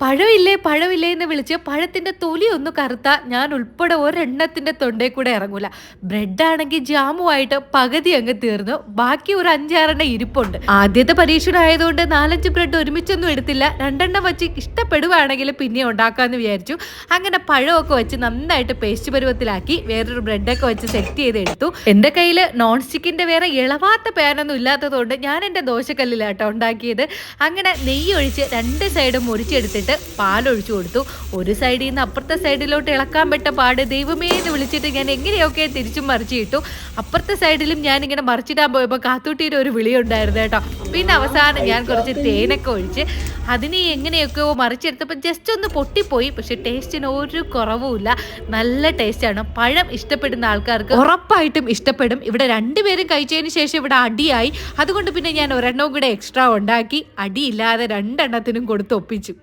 പഴമില്ലേ പഴമില്ലേ എന്ന് വിളിച്ച് പഴത്തിന്റെ തൊലി ഒന്ന് കറുത്ത ഞാൻ ഉൾപ്പെടെ ഒരെണ്ണത്തിന്റെ തൊണ്ടേ കൂടെ ഇറങ്ങൂല. ബ്രെഡാണെങ്കിൽ ജാമുമായിട്ട് പകുതി അങ്ങ് തീർന്നു. ബാക്കി ഒരു അഞ്ചാറെണ്ണം ഇരിപ്പുണ്ട്. ആദ്യത്തെ പരീക്ഷണം ആയതുകൊണ്ട് നാലഞ്ച് ബ്രെഡ് ഒരുമിച്ചൊന്നും എടുത്തില്ല. രണ്ടെണ്ണം വെച്ച് ഇഷ്ടപ്പെടുവാണെങ്കിൽ പിന്നെ ഉണ്ടാക്കാമെന്ന് വിചാരിച്ചു. അങ്ങനെ പഴമൊക്കെ വെച്ച് നന്നായിട്ട് പേസ്റ്റ് പരുവത്തിലാക്കി വേറൊരു ബ്രെഡൊക്കെ വെച്ച് സെറ്റ് ചെയ്ത് എടുത്തു എന്റെ കയ്യിൽ നോൺ സ്റ്റിക്കിന്റെ വേറെ ഇളവാത്ത പാനൊന്നും ഇല്ലാത്തതുകൊണ്ട് ഞാൻ എന്റെ ദോശക്കല്ലിലാട്ടോ ഉണ്ടാക്കിയത്. അങ്ങനെ നെയ്യ് ഒഴിച്ച് രണ്ട് സൈഡും മുറിച്ചെടുത്തിട്ട് പാലൊഴിച്ചു കൊടുത്തു. ഒരു സൈഡിൽ നിന്ന് അപ്പുറത്തെ സൈഡിലോട്ട് ഇളക്കാൻ പെട്ട പാട് ദൈവമേ എന്ന് വിളിച്ചിട്ട് ഞാൻ എങ്ങനെയൊക്കെ തിരിച്ചും മറിച്ചിട്ടു അപ്പുറത്തെ സൈഡിലും ഞാൻ ഇങ്ങനെ മറിച്ചിടാൻ പോയപ്പോൾ കാത്തൂട്ടിയുടെ ഒരു വിളി ഉണ്ടായിരുന്നു കേട്ടോ. പിന്നെ അവസാനം ഞാൻ കുറച്ച് തേനൊക്കെ ഒഴിച്ച് അതിനെ എങ്ങനെയൊക്കെയോ മറിച്ചെടുത്തപ്പോൾ ജസ്റ്റ് ഒന്ന് പൊട്ടിപ്പോയി. പക്ഷെ ടേസ്റ്റിന് ഒരു കുറവുമില്ല നല്ല ടേസ്റ്റാണ് പഴം ഇഷ്ടപ്പെടുന്ന ആൾക്കാർക്ക് ഉറപ്പായിട്ടും ഇഷ്ടപ്പെടും. ഇവിടെ രണ്ടുപേരും കഴിച്ചതിന് ശേഷം ഇവിടെ അടിയായി. അതുകൊണ്ട് പിന്നെ ഞാൻ ഒരെണ്ണവും കൂടെ എക്സ്ട്രാ ഉണ്ടാക്കി. അടിയില്ലാതെ രണ്ടെണ്ണത്തിനും കൊടുത്ത് ഒപ്പിച്ചു.